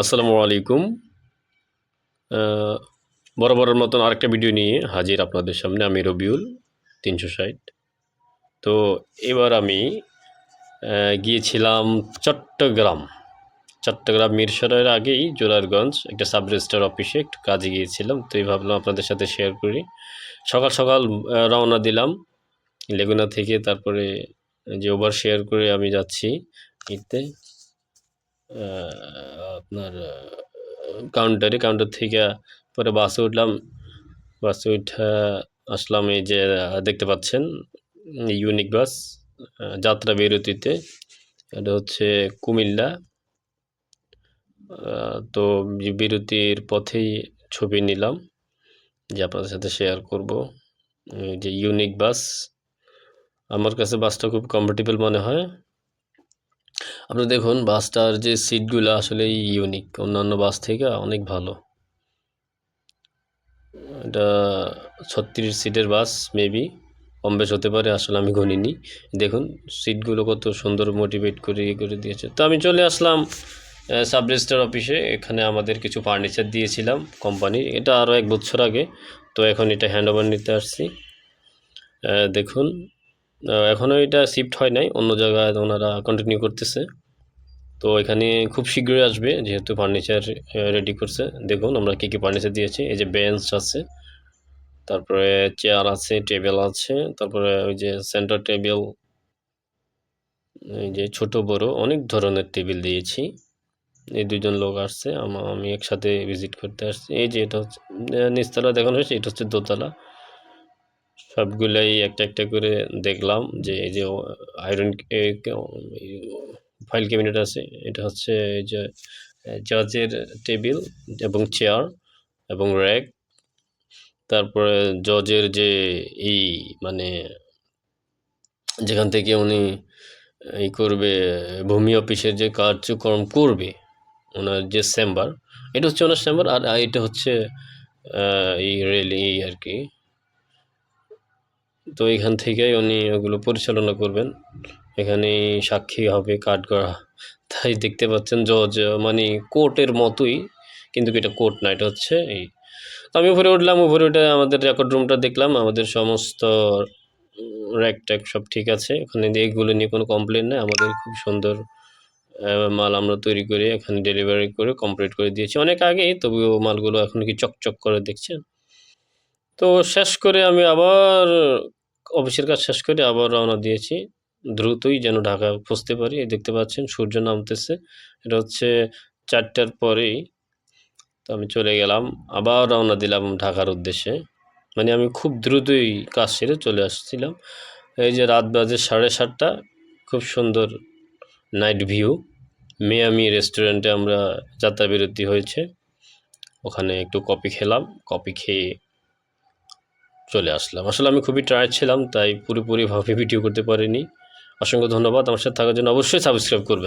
আসসালামু আলাইকুম। বরাবরের মতন আরেকটা ভিডিও নিয়ে হাজির আপনাদের সামনে আমি রবিউল, তিনশো ষাট। তো এবার আমি গিয়েছিলাম চট্টগ্রাম। চট্টগ্রাম মিরসরের আগেই জোরারগঞ্জ একটা সাব রেজিস্টার অফিসে একটু কাজে গিয়েছিলাম, তো এই ভাবলাম আপনাদের সাথে শেয়ার করি। সকাল সকাল রওনা দিলাম, লেগুনা থেকে তারপরে যে ওভার শেয়ার করে আমি যাচ্ছি ইতে আপনার কাউন্টারে কাউন্টার থেকে পরে বাসে উঠলাম। বাসে উঠে আসলাম এই যে দেখতে পাচ্ছেন ইউনিক বাস যাত্রা বিরতিতে। এটা হচ্ছে কুমিল্লা। তো বিরতির পথেই ছবি নিলাম, যে আপনাদের সাথে শেয়ার করব। যে ইউনিক বাস আমার কাছে বাসটা খুব কমফোর্টেবল মনে হয়। আপনি দেখুন, বাসটার যে সিটগুলো আসলে ইউনিক অন্যান্য বাস থেকে অনেক ভালো। এটা ছত্রিশ সিটের বাস মেবি কম বেশ হতে পারে, আসলে আমি গণিনি। দেখুন, সিটগুলো কত সুন্দর মোটিভেট করে ইয়ে করে দিয়েছে। তো আমি চলে আসলাম সাব রেজিস্টার অফিসে এখানে আমাদের কিছু ফার্নিচার দিয়েছিলাম কোম্পানি এটা আরও এক বছর আগে। তো এখন এটা হ্যান্ড ওভার নিতে আসছি। দেখুন এখনও এটা শিফট হয় নাই, অন্য জায়গায় ওনারা কন্টিনিউ করতেছে। তো এখানে খুব শীঘ্রই আসবে, যেহেতু ফার্নিচার রেডি করছে। দেখুন আমরা কী কী ফার্নিচার দিয়েছি, এই যে বেঞ্চ আছে, তারপরে চেয়ার আছে টেবিল আছে, তারপরে ওই যে সেন্টার টেবিল এই যে ছোট, বড় অনেক ধরনের টেবিল দিয়েছি। এই দুজন লোক আসছে, আমা- একসাথে ভিজিট করতে আসছি। এই যে এটা হচ্ছে নিচতলা দেখানো হয়েছে, এটা হচ্ছে দোতলা। সবগুলাই একটা একটা করে দেখলাম যে এই যে আয়রন ফাইল ক্যাবিনেট আছে, এটা হচ্ছে এই যে জাজের টেবিল এবং চেয়ার এবং র্যাক তারপরে জজের যে এই মানে যেখান থেকে উনি এই করবে, ভূমি অফিসের যে কার্যক্রম করবে, ওনার যে চেম্বার এটা হচ্ছে ওনার চেম্বার আর এটা হচ্ছে এই রেল আর কি তো এখান থেকেই উনি ওগুলো পরিচালনা করবেন। এখানে সাক্ষী হবে কাঠগড়া। তাই দেখতে পাচ্ছেন জজ মানে কোর্টের মতোই, কিন্তু এটা কোর্ট না, এটা হচ্ছে এই। তো আমি উপরে উঠলাম, উপরে উঠে আমাদের রেকর্ড রুমটা দেখলাম, আমাদের সমস্ত র্যাক ট্যাক সব ঠিক আছে। ওখানে এগুলো নিয়ে কোনো কমপ্লেন নেই, আমাদের খুব সুন্দর মাল আমরা তৈরি করে এখানে ডেলিভারি করে কমপ্লিট করে দিয়েছি। অনেক আগেই, তবুও মালগুলো এখন কি চকচক করে দেখছেন? তো শেষ করে আমি আবার অফিসের কাজ শেষ করে আবার রওনা দিয়েছি। দ্রুতই যেন ঢাকা পৌঁছতে পারি। দেখতে পাচ্ছেন, সূর্য নামতেছে। এটা হচ্ছে চারটার পরেই তো আমি চলে গেলাম। আবার রওনা দিলাম ঢাকার উদ্দেশ্যে। মানে আমি খুব দ্রুতই কাজ সেরে চলে আসছিলাম। এই যে রাত বাজে সাড়ে সাতটা, খুব সুন্দর নাইট ভিউ মেয়ামি রেস্টুরেন্টে আমরা যাত্রাবিরতি হয়েছে। ওখানে একটু কফি খেলাম। কফি খেয়ে চলে আসলাম। আসলে আমি খুবই টায়ার্ড ছিলাম, তাই পুরোপুরিভাবে ভিডিও করতে পারিনি। অসংখ্য ধন্যবাদ। আমার সাথে থাকার জন্য অবশ্যই সাবস্ক্রাইব করবেন।